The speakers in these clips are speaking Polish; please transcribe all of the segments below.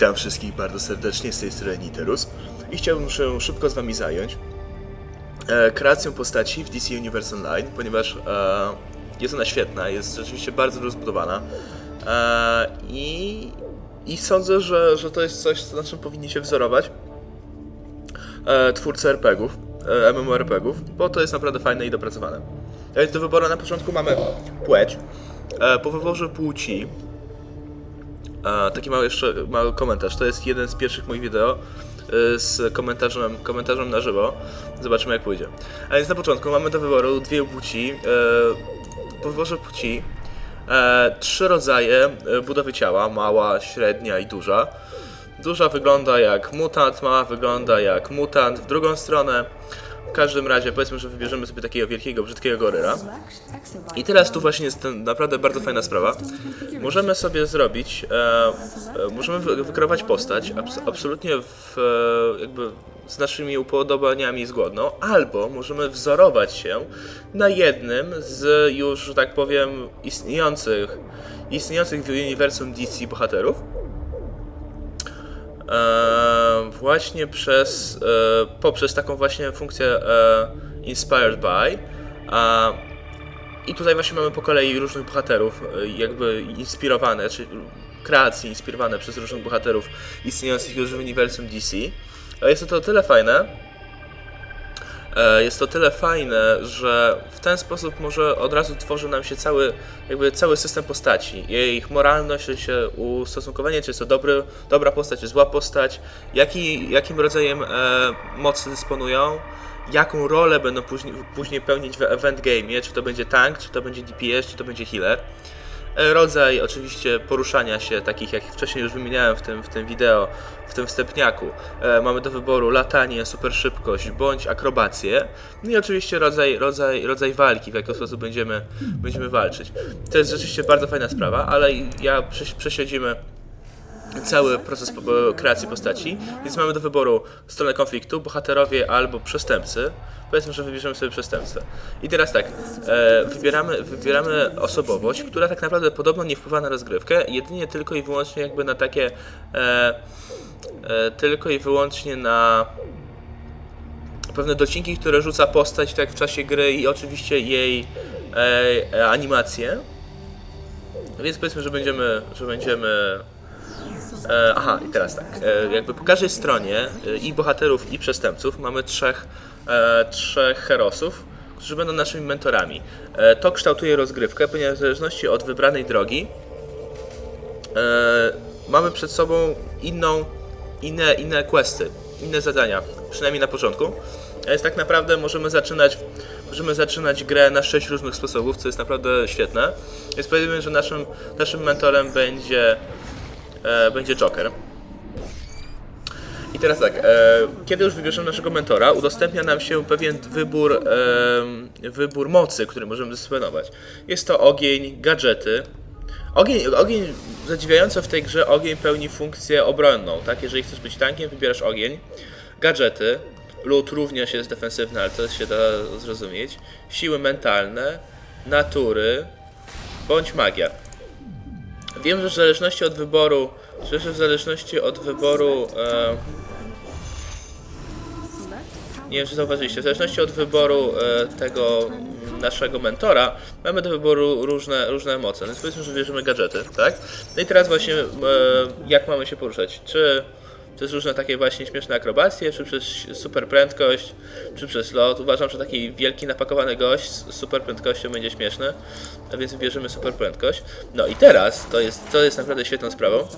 Witam wszystkich bardzo serdecznie z tej strony Niterus i chciałbym się szybko z wami zająć e, kreacją postaci w DC Universe Online, ponieważ e, jest ona świetna, jest rzeczywiście bardzo rozbudowana e, i, i sądzę, że, że to jest coś, na czym powinni się wzorować e, twórcy RPGów, e, MMORPGów, bo to jest naprawdę fajne i dopracowane. E, Do wyboru na początku mamy płeć. E, Po wyborze płci a, taki mały jeszcze mały komentarz. To jest jeden z pierwszych moich wideo y, z komentarzem, komentarzem na żywo. Zobaczymy jak pójdzie. A więc na początku mamy do wyboru dwie płci. e, Po wyborze płci e, trzy rodzaje e, budowy ciała. Mała, średnia i duża. Duża wygląda jak mutant, mała wygląda jak mutant. W drugą stronę w każdym razie powiedzmy, że wybierzemy sobie takiego wielkiego, brzydkiego goryla. I teraz tu właśnie jest ten, naprawdę bardzo fajna sprawa. Możemy sobie zrobić, e, e, możemy wy- wykreować postać abs, absolutnie w, e, jakby z naszymi upodobaniami zgodną, albo możemy wzorować się na jednym z już, że tak powiem, istniejących, istniejących w uniwersum DC bohaterów. Właśnie przez, e, poprzez taką właśnie funkcję e, Inspired by. I tutaj właśnie mamy po kolei różnych bohaterów, e, jakby inspirowane, czy kreacje inspirowane przez różnych bohaterów istniejących już w uniwersum DC. Jest to o tyle fajne, Jest to tyle fajne, że w ten sposób może od razu tworzy nam się cały, jakby cały system postaci. Jej ich moralność, się ustosunkowanie, czy jest to dobry, dobra postać, czy zła postać, jaki, jakim rodzajem e, mocy dysponują, jaką rolę będą później, później pełnić w event game, czy to będzie tank, czy to będzie DPS, czy to będzie healer. E, Rodzaj oczywiście poruszania się, takich jak wcześniej już wymieniałem w tym, w tym wideo, w tym wstępniaku. E, mamy do wyboru latanie, super szybkość bądź akrobację. No i oczywiście rodzaj, rodzaj, rodzaj walki, w jaki sposób będziemy, będziemy walczyć. To jest rzeczywiście bardzo fajna sprawa, ale ja prześledzimy cały proces po- kreacji postaci, więc mamy do wyboru stronę konfliktu, bohaterowie albo przestępcy. Powiedzmy, że wybierzemy sobie przestępcę. I teraz tak, e, wybieramy, wybieramy osobowość, która tak naprawdę podobno nie wpływa na rozgrywkę, jedynie tylko i wyłącznie jakby na takie, e, e, tylko i wyłącznie na pewne docinki, które rzuca postać tak w czasie gry i oczywiście jej e, e, animacje. Więc powiedzmy, że będziemy, że będziemy E, aha, i teraz tak. E, jakby po każdej stronie e, i bohaterów, i przestępców mamy trzech, e, trzech herosów, którzy będą naszymi mentorami. E, to kształtuje rozgrywkę, ponieważ w zależności od wybranej drogi e, mamy przed sobą inną, inne, inne questy, inne zadania, przynajmniej na początku. A więc tak naprawdę możemy zaczynać, możemy zaczynać grę na sześć różnych sposobów, co jest naprawdę świetne. Więc powiedzmy, że naszym, naszym mentorem będzie e, będzie Joker. I teraz tak, e, kiedy już wybierzemy naszego mentora, udostępnia nam się pewien wybór, e, wybór mocy, który możemy dysponować. Jest to ogień, gadżety. Ogień, ogień, zadziwiająco w tej grze, ogień pełni funkcję obronną, tak? Jeżeli chcesz być tankiem, wybierasz ogień. Gadżety, lód również jest defensywny, ale to się da zrozumieć. Siły mentalne, natury, bądź magia. Wiem, że w zależności od wyboru, że w zależności od wyboru, e, nie wiem czy zauważyliście, w zależności od wyboru e, tego naszego mentora, mamy do wyboru różne, różne moce. Więc powiedzmy, że bierzemy gadżety, tak? No i teraz właśnie, e, jak mamy się poruszać? Czy przez różne takie właśnie śmieszne akrobacje, czy przez super prędkość, czy przez lot. Uważam, że taki wielki napakowany gość z super prędkością będzie śmieszny, a więc wybierzemy super prędkość. No i teraz, to jest, to jest naprawdę świetną sprawą,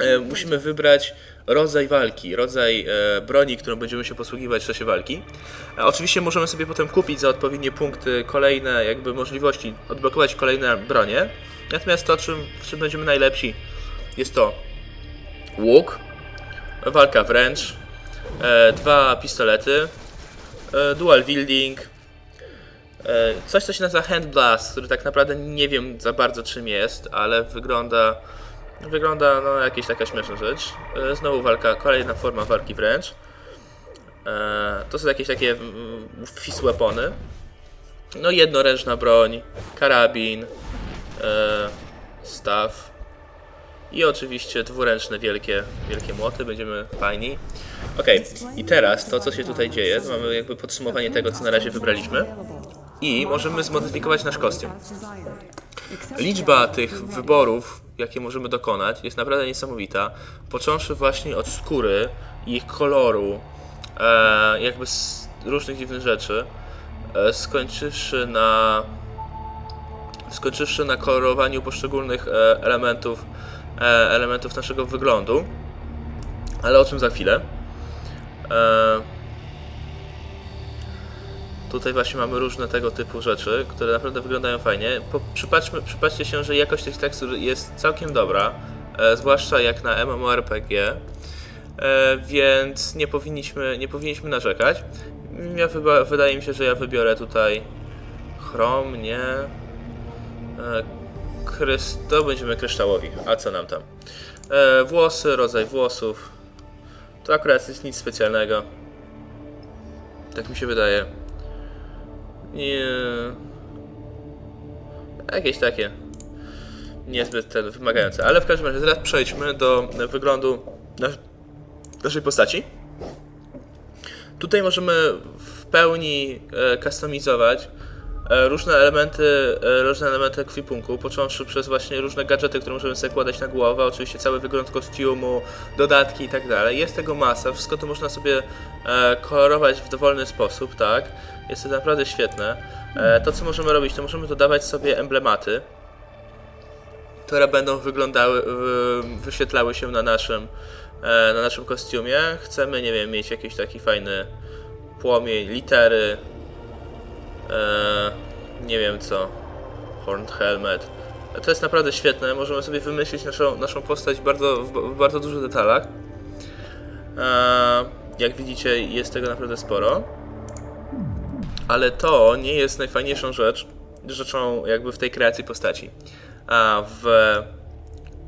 e, musimy wybrać rodzaj walki, rodzaj e, broni, którą będziemy się posługiwać w czasie walki. E, oczywiście możemy sobie potem kupić za odpowiednie punkty kolejne jakby możliwości, odblokować kolejne bronie. Natomiast to, czym, czym będziemy najlepsi, jest to łuk, walka wręcz, e, dwa pistolety, e, dual wielding, e, coś co się nazywa hand blast, który tak naprawdę nie wiem za bardzo czym jest, ale wygląda wygląda no jakaś taka śmieszna rzecz. Znowu walka, kolejna forma walki wręcz. To są jakieś takie mm, fist weapony. No jednoręczna broń, karabin, staw, I oczywiście dwuręczne wielkie, wielkie młoty, będziemy fajni. Okej, i teraz to co się tutaj dzieje, to mamy jakby podsumowanie tego co na razie wybraliśmy. I możemy zmodyfikować nasz kostium. Liczba tych wyborów, jakie możemy dokonać, jest naprawdę niesamowita. Począwszy właśnie od skóry ich koloru, e, jakby z różnych dziwnych rzeczy, e, skończywszy na skończywszy na kolorowaniu poszczególnych e, elementów, elementów naszego wyglądu. Ale o czym za chwilę. E, Tutaj właśnie mamy różne tego typu rzeczy, które naprawdę wyglądają fajnie. Przypatrzmy, przypatrzcie się, że jakość tych tekstur jest całkiem dobra, e, zwłaszcza jak na MMORPG, e, więc nie powinniśmy, nie powinniśmy narzekać. Ja wydaje mi się, że ja wybiorę tutaj chrom, nie? E. To będziemy kryształowi, a co nam tam? E, włosy, rodzaj włosów. To akurat jest nic specjalnego. Tak mi się wydaje. Nie. Jakieś takie. Niezbyt ten wymagające. Ale w każdym razie teraz przejdźmy do wyglądu nasz, naszej postaci. Tutaj możemy w pełni e, customizować różne elementy, e, różne elementy ekwipunku, począwszy przez właśnie różne gadżety, które możemy sobie kładać na głowę, oczywiście cały wygląd kostiumu, dodatki i tak dalej. Jest tego masa, wszystko to można sobie e, kolorować w dowolny sposób, tak? Jest to naprawdę świetne. E, to co możemy robić, to możemy dodawać sobie emblematy, które będą wyglądały, wy- wyświetlały się na naszym, e, na naszym kostiumie. Chcemy, nie wiem, mieć jakiś taki fajny płomień, litery, e, nie wiem co, horned helmet. To jest naprawdę świetne, możemy sobie wymyślić naszą, naszą postać bardzo, w, bardzo dużych detalach. E, jak widzicie, jest tego naprawdę sporo. Ale to nie jest najfajniejszą rzecz, rzeczą jakby w tej kreacji postaci. A w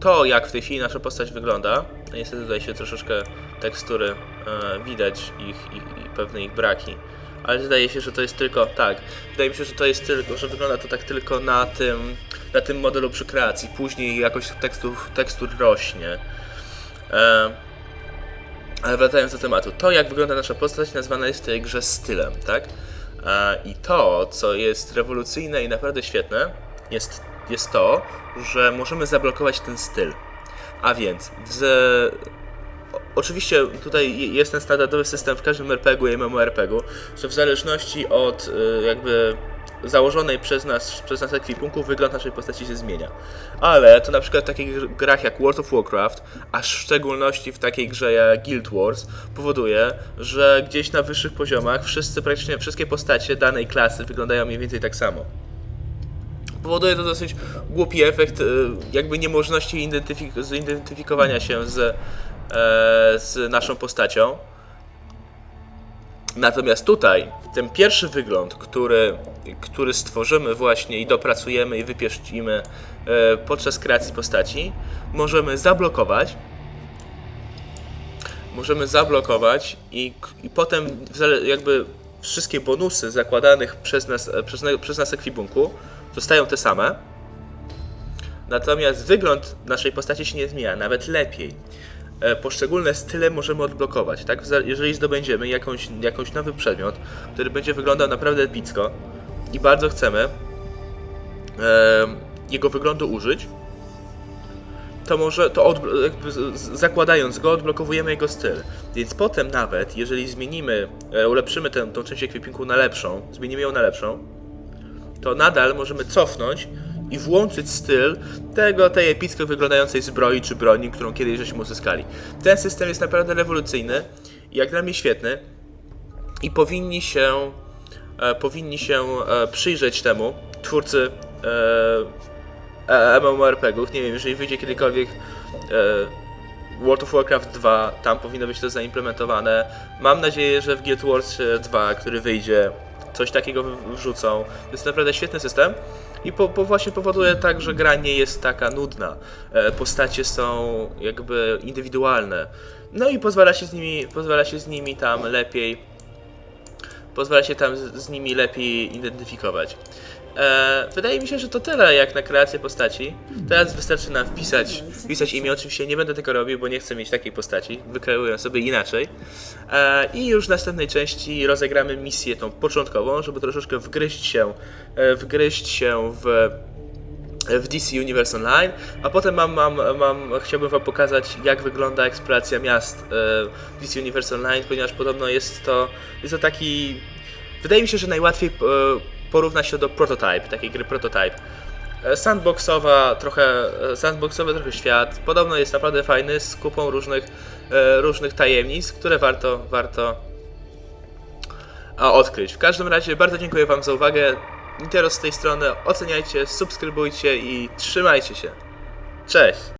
to, jak w tej chwili nasza postać wygląda, niestety tutaj się troszeczkę tekstury e, widać ich, ich, i pewne ich braki. Ale wydaje się, że to jest tylko, tak, wydaje mi się, że to jest tylko, że wygląda to tak tylko na tym, na tym modelu przy kreacji. Później jakoś tekstur, tekstur rośnie. E, ale wracając do tematu, to jak wygląda nasza postać nazwana jest w tej grze stylem, tak? E, I to, co jest rewolucyjne i naprawdę świetne, jest, jest to, że możemy zablokować ten styl. A więc, o- oczywiście tutaj jest ten standardowy system w każdym RPG-u i MMORPG-u, że w zależności od y, jakby założonej przez nas, przez nas ekwipunku wygląd naszej postaci się zmienia. Ale to na przykład w takich gr- grach jak World of Warcraft, a w szczególności w takiej grze jak Guild Wars, powoduje, że gdzieś na wyższych poziomach wszyscy, praktycznie wszystkie postacie danej klasy wyglądają mniej więcej tak samo. Powoduje to dosyć głupi efekt, y, jakby niemożności identyfik- zidentyfikowania się z, z naszą postacią. Natomiast tutaj ten pierwszy wygląd, który, który stworzymy właśnie i dopracujemy i wypieścimy e, podczas kreacji postaci, możemy zablokować. Możemy zablokować i, i potem jakby wszystkie bonusy zakładanych przez nas, e, przez, przez nas ekwipunku zostają te same. Natomiast wygląd naszej postaci się nie zmienia, nawet lepiej. E, Poszczególne style możemy odblokować, tak? Jeżeli zdobędziemy jakąś, jakąś nowy przedmiot, który będzie wyglądał naprawdę epicko i bardzo chcemy e, jego wyglądu użyć, to może, to zakładając go, odblokowujemy jego styl. Więc potem nawet, jeżeli zmienimy, e, ulepszymy tę, tą część ekwipunku na lepszą, zmienimy ją na lepszą, to nadal możemy cofnąć i włączyć styl tego, tej epicko wyglądającej zbroi czy broni, którą kiedyś żeśmy uzyskali. Ten system jest naprawdę rewolucyjny i jak dla mnie świetny i powinni się, e, powinni się e, przyjrzeć temu twórcy e, e, MMORPG-ów. Nie wiem, jeżeli wyjdzie kiedykolwiek e, World of Warcraft 2, tam powinno być to zaimplementowane. Mam nadzieję, że w Guild Wars 2, który wyjdzie, coś takiego wrzucą. To jest naprawdę świetny system i po, po właśnie powoduje tak, że gra nie jest taka nudna. E, postacie są jakby indywidualne. No i pozwala się z nimi, pozwala się z nimi tam lepiej pozwala się tam z, z nimi lepiej identyfikować. E, wydaje mi się, że to tyle jak na kreację postaci. Teraz wystarczy nam wpisać, wpisać imię. Oczywiście nie będę tego robił, bo nie chcę mieć takiej postaci. Wykreuję sobie inaczej. E, I już w następnej części rozegramy misję tą początkową, żeby troszeczkę wgryźć się, e, wgryźć się w w DC Universe Online, a potem mam, mam, mam, chciałbym Wam pokazać, jak wygląda eksploracja miast e, w DC Universe Online, ponieważ podobno jest to, jest to taki, wydaje mi się, że najłatwiej porównać się do Prototype, takiej gry Prototype. E, Sandboxowa, trochę, e, sandboxowy trochę świat, podobno jest naprawdę fajny, z kupą różnych, e, różnych tajemnic, które warto, warto odkryć. W każdym razie bardzo dziękuję Wam za uwagę. Interos z tej strony. Oceniajcie, subskrybujcie i trzymajcie się. Cześć!